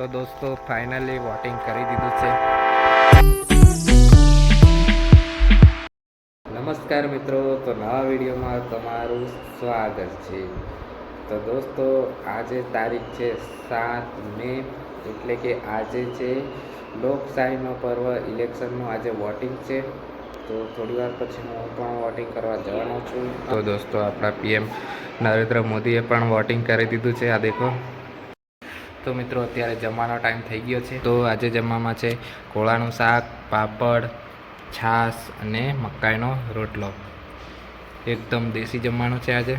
તો દોસ્તો finally voting કરી દીધું છે. નમસ્કાર મિત્રો, તો નવા વિડીયોમાં તમારું સ્વાગત છે. તો દોસ્તો, આજે તારીખ છે સાત મે, એટલે કે આજે છે લોકશાહીનો પર્વ, ઇલેક્શનનું આજે વોટિંગ છે. તો થોડી વાર પછી હું પણ વોટિંગ કરવા જવાનો છું. તો દોસ્તો, આપણા પીએમ નરેન્દ્ર મોદીએ પણ વોટિંગ કરી દીધું છે. આ દેખો. તો મિત્રો, અત્યારે જમવાનો ટાઈમ થઈ ગયો છે. તો આજે જમવામાં છે કોળાનું શાક, પાપડ, છાશ અને મકાઈનો રોટલો. એકદમ દેશી જમવાનું છે આજે.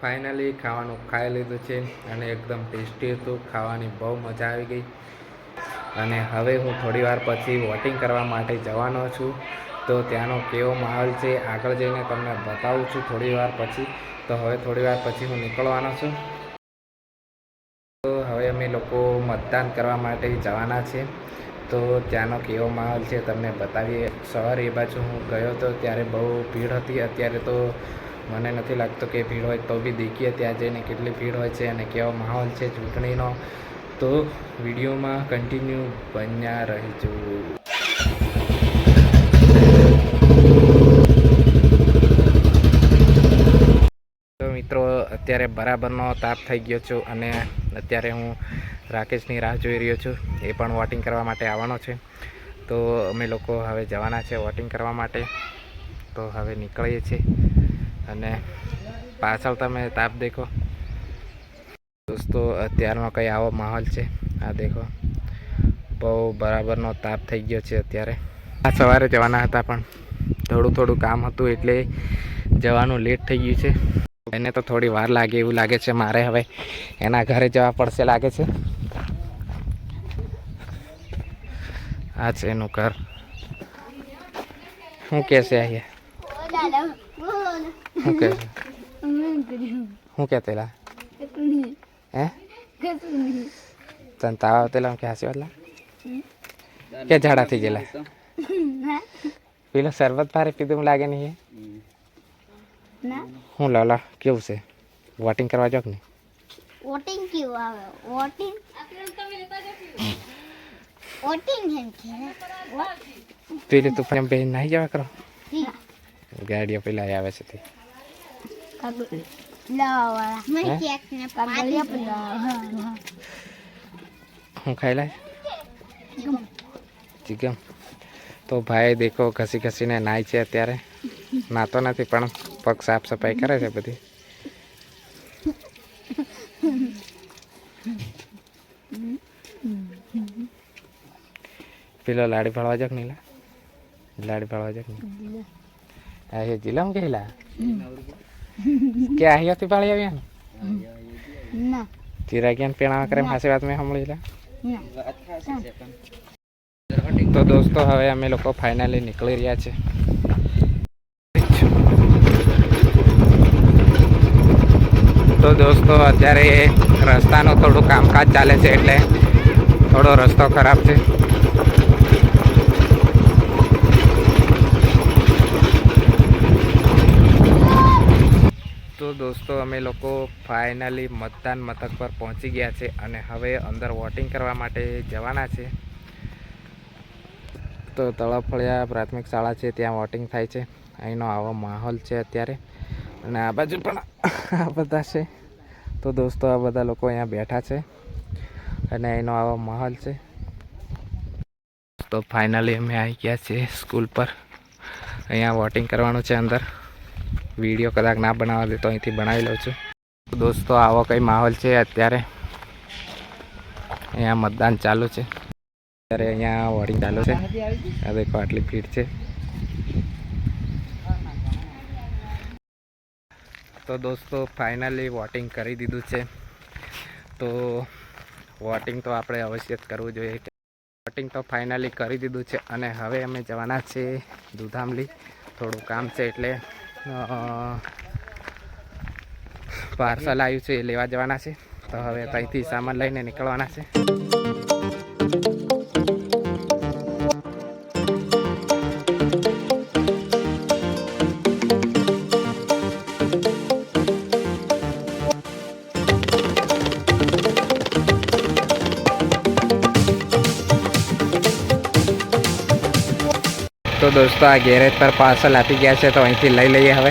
ફાઇનલી ખાવાનું ખાઈ લીધું છે અને એકદમ ટેસ્ટી હતું. ખાવાની બહુ મજા આવી ગઈ. અને હવે હું થોડી વાર પછી વોટિંગ કરવા માટે જવાનો છું. તો ત્યાંનો કેવો માહોલ છે, આગળ જઈને તમને બતાવું છું થોડી વાર પછી. તો હવે થોડી વાર પછી હું નીકળવાનો છું. હવે અમે લોકો મતદાન કરવા માટે જવાના છે તો ત્યાંનો કેવો માહોલ છે તમને બતાવીએ. સવારે એ બાજુ હું ગયો હતો ત્યારે બહુ ભીડ હતી. અત્યારે તો મને નથી લાગતું કે ભીડ હોય તો બી દેખીએ ત્યાં જઈને કેટલી ભીડ હોય છે અને કેવો માહોલ છે ચૂંટણીનો. તો વિડીયોમાં કન્ટિન્યુ બન્યા રહીજો. તો મિત્રો, અત્યારે બરાબરનો તાપ થઈ ગયો છું અને અત્યારે હું રાકેશની રાહ જોઈ રહ્યો છું, એ પણ વોટિંગ કરવા માટે આવવાનો છે. તો અમે લોકો હવે જવાના છે વોટિંગ કરવા માટે. તો હવે નીકળીએ છીએ અને પાછળ તમે તાપ દેખો. દોસ્તો અત્યારનો કંઈ આવો માહોલ છે. આ દેખો, બહુ બરાબરનો તાપ થઈ ગયો છે અત્યારે. આ સવારે જવાના હતા પણ થોડું થોડું કામ હતું એટલે જવાનું લેટ થઈ ગયું છે. એને તો થોડી વાર લાગે એવું લાગે છે મારે હવે. એના ઘરે જવા પડશે લાગે છે. આ છે એનું ઘર. શું કે છે અહીંયા? શું કે શું શું કહેતેલા હે? તને તાવ આવતેલા કે હાસી વાતલા? કે ઝાડા થઈ ગયેલા? પેલો શરબત ભારે પીધું લાગે નહીં હું લાલા કેવું છે વોટિંગ કરવા જાવ ને વોટિંગ કેવું આવે વોટિંગ વોટિંગ એમ કે પેલી તું ફેમ બેન નાહી જવા કરો ગાડીઓ પેલા આવે છે તે લાવા મેં હે? કેક ને પાણી પીવા હું ખાઈ લાય ચિકન તો ભાઈ દેખો ઘસી ઘસીને નાય છે અત્યારે નાતો નથી પણ પગ સાફ સફાઈ કરે છે બધી? પેલો લાડી ફાળવા જાક નીલા? લાડી ફાળવા જાક આ હે જીલામ કેલા કે આહિયાથી પાળી આવ્યા ના? ના. ચિરાગિયાન પેણા કરે હાસી વાત મેં સાંભળી લા? તો દોસ્તો હવે અમે લોકો ફાઇનલી નીકળી રહ્યા છે. તો દોસ્તો, અત્યારે રસ્તાનું થોડું કામકાજ ચાલે છે એટલે થોડો રસ્તો ખરાબ છે. તો દોસ્તો, અમે લોકો ફાઇનલી મતદાન મથક પર પહોંચી ગયા છે અને હવે અંદર વોટિંગ કરવા માટે જવાના છે. તો તળફળિયા પ્રાથમિક શાળા છે, ત્યાં વોટિંગ થાય છે. અહીંનો આવો માહોલ છે અત્યારે. અને આ બાજુ પણ આ બધા છે. તો દોસ્તો, આ બધા લોકો અહીંયા બેઠા છે અને અહીંનો આવો માહોલ છે. તો ફાઇનલી અમે આવી ગયા છીએ સ્કૂલ પર. અહીંયા વોટિંગ કરવાનું છે અંદર. વીડિયો કદાચ ના બનાવવા દે તો અહીંથી બનાવી લઉં છું. દોસ્તો, આવો કંઈ માહોલ છે અત્યારે? અહીંયા મતદાન ચાલુ છે. અત્યારે અહીંયા વોટિંગ ચાલુ છે. આ દેખો આટલી ભીડ છે. તો દોસ્તો ફાઇનલી વોટિંગ કરી દીધું છે. તો વોટિંગ તો આપણે અવશ્ય જ કરવું જોઈએ. વોટિંગ તો ફાઇનલી કરી દીધું છે અને હવે અમે જવાના છે દુધામલી. થોડું કામ છે એટલે પાર્સલ આવ્યું છે એ લેવા જવાના છે. તો હવે ત્યાંથી સામાન લઈને નીકળવાના છે. તો દોસ્તો આ ગેરેજ પર પાર્સલ આપી ગયા છે તો અહીંથી લઈ લઈએ હવે.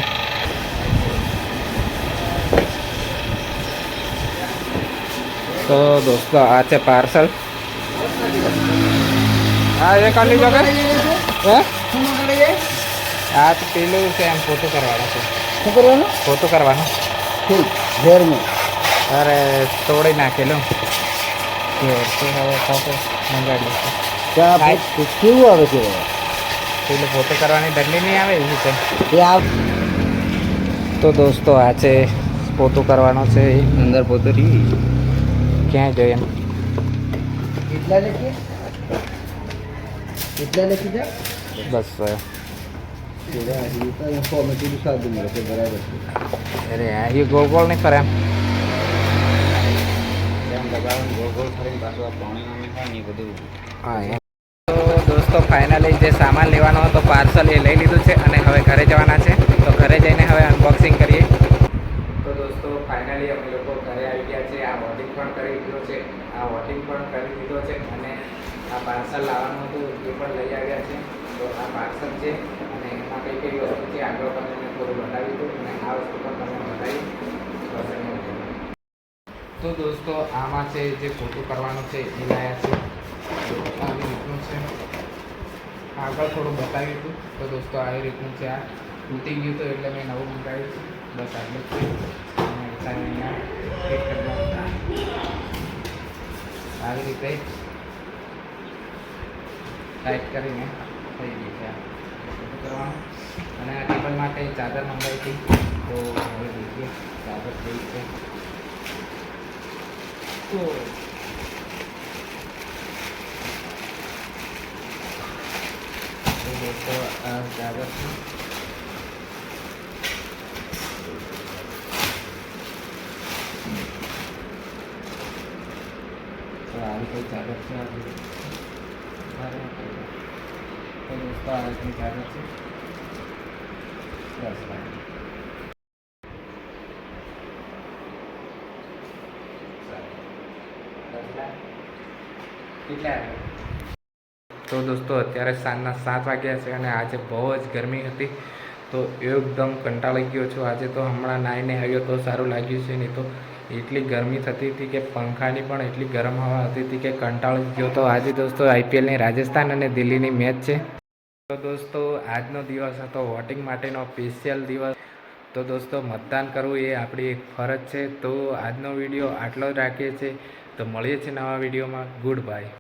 તો દોસ્તો આ છે પાર્સલ હા એ કાઢી લો આ પેલું છે એમ ફોટો કરવાનો છે. શું કરવાનું? ફોટો કરવાનો. ઘેરનું. અરે તોડી નાખેલું. તો હવે ફોટો હાય. કેવું આવે છે? પેલું પોતે કરવાની દંડી નહીં આવે એવી છે એ તો દોસ્તો આ છે પોતું કરવાનો છે અંદર પોતે રહી ક્યાં જોઈએ એમ? કેટલા લખીએ કેટલા લખી જા. બસ અરે આ એ ગોળ ગોળ નહીં કરે એમ? એમ લગાવવાનું ગોળ ગોળ ફરીને પાછું આ પાણી બધું. હા દોસ્તો ફાઇનલી જે સામાન લેવાનો હતો પાર્સલ એ લઈ લીધું છે અને હવે ઘરે જવાના છે. તો ઘરે જઈને હવે અનબોક્સિંગ કરીએ. તો દોસ્તો ફાઇનલી અમે લોકો ઘરે આવી ગયા છે. આ વોટિંગ પણ કરી દીધો છે. આ વોટિંગ પણ કરી દીધો છે અને આ પાર્સલ લાવવાનું હતું, એ પણ લઈ આવ્યા છે. તો આ પાર્સલ છે અને એમાં કઈ કઈ વસ્તુ છે, આગળ તમને થોડું બતાવી હતું અને આ વસ્તુ પણ તમને બતાવી. તો દોસ્તો, આમાં છે જે ફોટો કરવાનો છે, એ લાયા છે. આગળ થોડું બતાવ્યું હતું. તો દોસ્તો આવી રીતનું છે, આ તૂટી ગયું હતું એટલે મેં નવું મંગાવ્યું છે. બસ આટલું જ છે અહીંયા આવી રીતે ટાઈટ કરીને થઈ ગયું છે. ફોટો અને આ ટેબલ માટે ચાદર મંગાવી હતી. તો હવે જોઈએ. ચાદર થઈ છે. તો દોસ્તો આ તો આવી કઈ ચાદર છે તો દોસ્તો આ રીતની ચાદર છે બસ બાય. તો દોસ્તો, અત્યારે સાંજના સાત વાગ્યા છે અને આજે બહુ જ ગરમી હતી. તો એકદમ કંટાળી ગયો છું. આજે તો હમણાં નાઈને આવ્યો તો સારું લાગ્યું છે. નહીં તો એટલી ગરમી થતી હતી કે પંખાની પણ એટલી ગરમ હવા હતી હતી કે કંટાળી ગયો. તો આજે દોસ્તો, આઈપીએલની રાજસ્થાન અને દિલ્હીની મેચ છે. તો દોસ્તો, આજનો દિવસ હતો વોટિંગ માટેનો સ્પેશિયલ દિવસ. તો દોસ્તો, મતદાન કરવું એ આપણી એક ફરજ છે. તો આજનો વીડિયો આટલો જ રાખીએ છીએ. તો મળીએ છીએ નવા વિડીયોમાં. Good bye